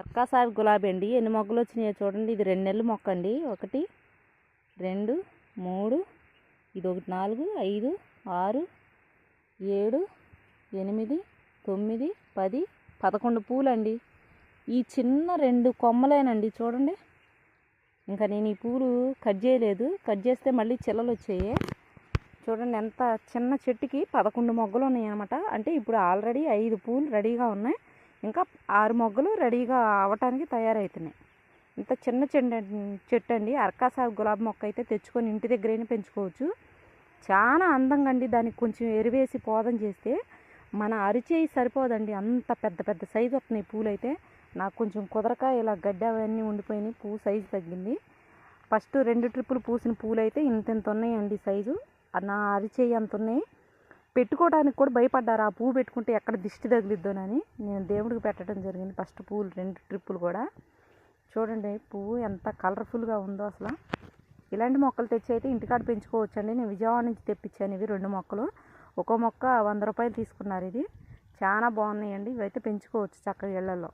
అర్కాసారి గులాబీ అండి. ఎన్ని మొగ్గలు వచ్చినాయో చూడండి. ఇది రెండు నెలల మొక్క అండి. ఒకటి రెండు మూడు ఇది ఒకటి నాలుగు ఐదు ఆరు ఏడు ఎనిమిది తొమ్మిది పది పదకొండు పూలండి. ఈ చిన్న రెండు కొమ్మలేనండి చూడండి. ఇంకా నేను ఈ పూలు కట్ చేయలేదు. కట్ చేస్తే మళ్ళీ చిల్లలు వచ్చాయి. చూడండి ఎంత చిన్న చెట్టుకి పదకొండు మొగ్గలు ఉన్నాయి అనమాట అంటే ఇప్పుడు ఆల్రెడీ ఐదు పూలు రెడీగా ఉన్నాయి. ఇంకా ఆరు మొగ్గలు రెడీగా అవటానికి తయారవుతున్నాయి ఇంత చిన్న చెండు చెట్టు అండి అరకాసాగు గులాబీ మొక్క అయితే తెచ్చుకొని ఇంటి దగ్గరైనా పెంచుకోవచ్చు. చాలా అందంగా అండి. దానికి కొంచెం ఎరువేసి పోదం చేస్తే మన అరిచేయి సరిపోదండి. అంత పెద్ద పెద్ద సైజు వస్తున్నాయి పూలు అయితే నాకు కొంచెం కుదరక ఇలా గడ్డ అవన్నీ ఉండిపోయినాయి. పువ్వు సైజు తగ్గింది. ఫస్ట్ రెండు ట్రిప్పులు పూసిన పూలు అయితే ఇంత ఇంత ఉన్నాయండి సైజు. నా అరిచేయి అంత ఉన్నాయి. పెట్టుకోవడానికి కూడా భయపడ్డారు. ఆ పువ్వు పెట్టుకుంటే ఎక్కడ దిష్టి తగిలిద్దోనని నేను దేవుడికి పెట్టడం జరిగింది. ఫస్ట్ పువ్వులు రెండు ట్రిప్పులు కూడా. చూడండి పువ్వు ఎంత కలర్ఫుల్గా ఉందో అసలు. ఇలాంటి మొక్కలు తెచ్చి అయితే ఇంటికాడ పెంచుకోవచ్చండి. నేను విజయవాడ నుంచి తెప్పించాను ఇవి రెండు మొక్కలు. ఒక్కో మొక్క వంద రూపాయలు తీసుకున్నారు ఇది. చాలా బాగున్నాయండి. ఇవైతే పెంచుకోవచ్చు చక్కగా ఇళ్ళలో.